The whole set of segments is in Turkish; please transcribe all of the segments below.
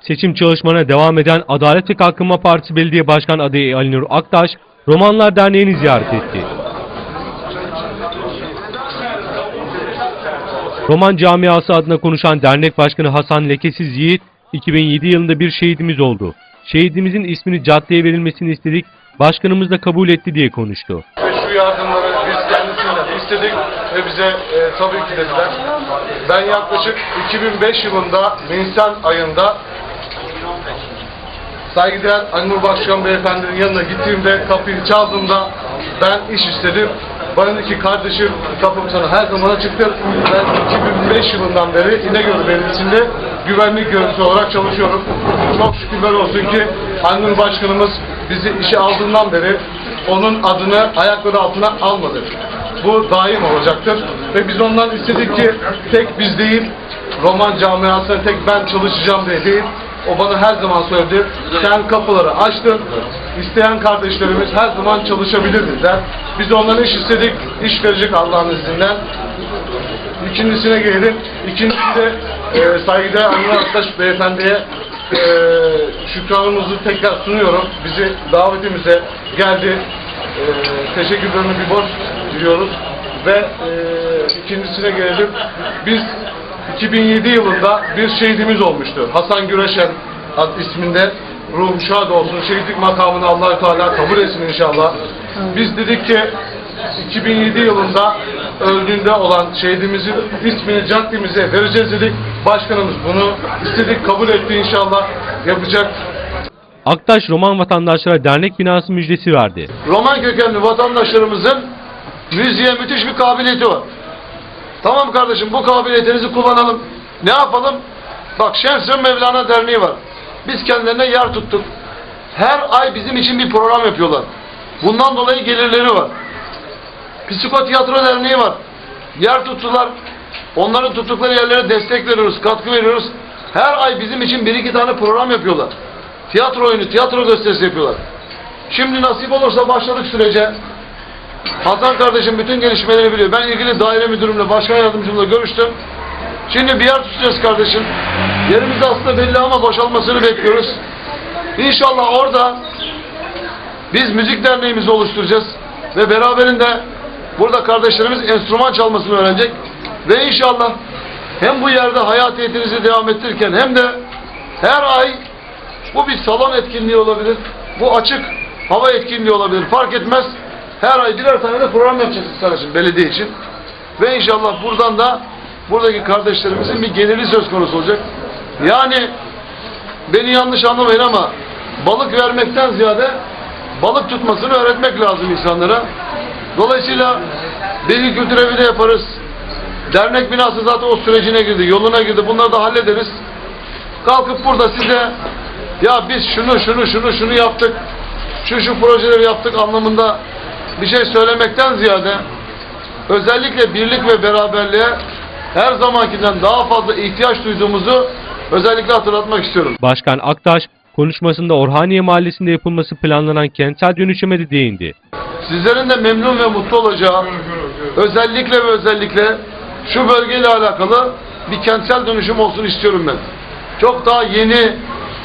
Seçim çalışmalarına devam eden Adalet ve Kalkınma Partisi Belediye Başkan adayı Ali Nur Aktaş, Romanlar Derneği'ni ziyaret etti. Roman camiası adına konuşan dernek başkanı Hasan Lekesiz Yiğit, 2007 yılında bir şehidimiz oldu. Şehidimizin ismini caddeye verilmesini istedik, başkanımız da kabul etti diye konuştu. Ve şu yardımları istedik ve bize e, tabii ki dediler. Ben yaklaşık 2005 yılında Nisan ayında saygıdeğer Anur Başkan Beyefendinin yanına gittiğimde kapıyı çaldığımda ben iş istedim. Bana dedi ki kardeşim kapım sana her zaman açıktır. Ben 2005 yılından beri İnegöl Belediyesi'nde güvenlik görevlisi olarak çalışıyorum. Çok şükürler olsun ki Anur Başkanımız bizi işe aldığından beri onun adını ayakları altına almadı. Bu daim olacaktır. Ve biz ondan istedik ki tek biz değil, roman camiasına tek ben çalışacağım diye değil, o bana her zaman söyledi. Sen kapıları açtın. İsteyen kardeşlerimiz her zaman çalışabilir dediler. Biz ondan iş istedik. iş verecek Allah'ın izniyle. İkincisine gelelim. İkincisi de e, saygıdeğer Anıl Arkadaş Beyefendi'ye e, şükranımızı tekrar sunuyorum. Bizi davetimize geldi. E, teşekkürlerini bir borç diliyoruz. Ve e, ikincisine gelelim. Biz 2007 yılında bir şehidimiz olmuştu. Hasan Güreşen ad isminde ruhum şad olsun. Şehitlik makamını allah Teala kabul etsin inşallah. Biz dedik ki 2007 yılında öldüğünde olan şehidimizin ismini caddemize vereceğiz dedik. Başkanımız bunu istedik kabul etti inşallah yapacak. Aktaş Roman vatandaşlara dernek binası müjdesi verdi. Roman kökenli vatandaşlarımızın müziğe müthiş bir kabiliyeti var. Tamam kardeşim bu kabiliyetinizi kullanalım. Ne yapalım? Bak Şems'in Mevlana Derneği var. Biz kendilerine yer tuttuk. Her ay bizim için bir program yapıyorlar. Bundan dolayı gelirleri var. Psikotiyatro Derneği var. Yer tuttular. Onların tuttukları yerlere destek veriyoruz, katkı veriyoruz. Her ay bizim için bir iki tane program yapıyorlar. Tiyatro oyunu, tiyatro gösterisi yapıyorlar. Şimdi nasip olursa başladık sürece. Hasan kardeşim bütün gelişmeleri biliyor. Ben ilgili daire müdürümle, başkan yardımcımla görüştüm. Şimdi bir yer tutacağız kardeşim. Yerimiz aslında belli ama boşalmasını bekliyoruz. İnşallah orada biz müzik derneğimizi oluşturacağız. Ve beraberinde burada kardeşlerimiz enstrüman çalmasını öğrenecek. Ve inşallah hem bu yerde hayatiyetinizi devam ettirirken hem de her ay bu bir salon etkinliği olabilir. Bu açık hava etkinliği olabilir. Fark etmez. Her ay birer tane de program yapacağız kardeşim belediye için. Ve inşallah buradan da buradaki kardeşlerimizin bir geliri söz konusu olacak. Yani beni yanlış anlamayın ama balık vermekten ziyade balık tutmasını öğretmek lazım insanlara. Dolayısıyla bilgi kültür evi de yaparız. Dernek binası zaten o sürecine girdi, yoluna girdi. Bunları da hallederiz. Kalkıp burada size ya biz şunu şunu şunu şunu yaptık, şu şu projeleri yaptık anlamında bir şey söylemekten ziyade özellikle birlik ve beraberliğe her zamankinden daha fazla ihtiyaç duyduğumuzu özellikle hatırlatmak istiyorum. Başkan Aktaş, konuşmasında Orhaniye Mahallesi'nde yapılması planlanan kentsel dönüşüme de değindi. Sizlerin de memnun ve mutlu olacağı özellikle ve özellikle şu bölgeyle alakalı bir kentsel dönüşüm olsun istiyorum ben. Çok daha yeni,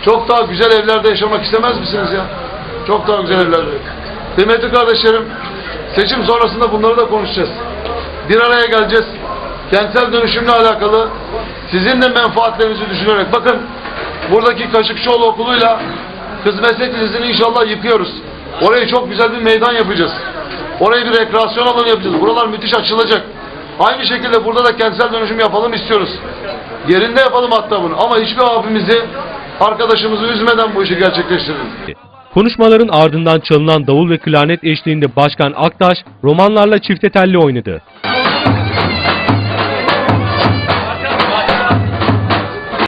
çok daha güzel evlerde yaşamak istemez misiniz ya? Çok daha güzel evlerde. Kıymetli kardeşlerim, seçim sonrasında bunları da konuşacağız. Bir araya geleceğiz. Kentsel dönüşümle alakalı sizin de menfaatlerinizi düşünerek bakın buradaki Kaşıkçıoğlu okuluyla Kız Meslek Lisesi'ni inşallah yıkıyoruz. Orayı çok güzel bir meydan yapacağız. Orayı bir rekreasyon alanı yapacağız. Buralar müthiş açılacak. Aynı şekilde burada da kentsel dönüşüm yapalım istiyoruz. Yerinde yapalım hatta bunu. Ama hiçbir abimizi, arkadaşımızı üzmeden bu işi gerçekleştirelim. Konuşmaların ardından çalınan davul ve klarnet eşliğinde Başkan Aktaş, romanlarla çifte telli oynadı.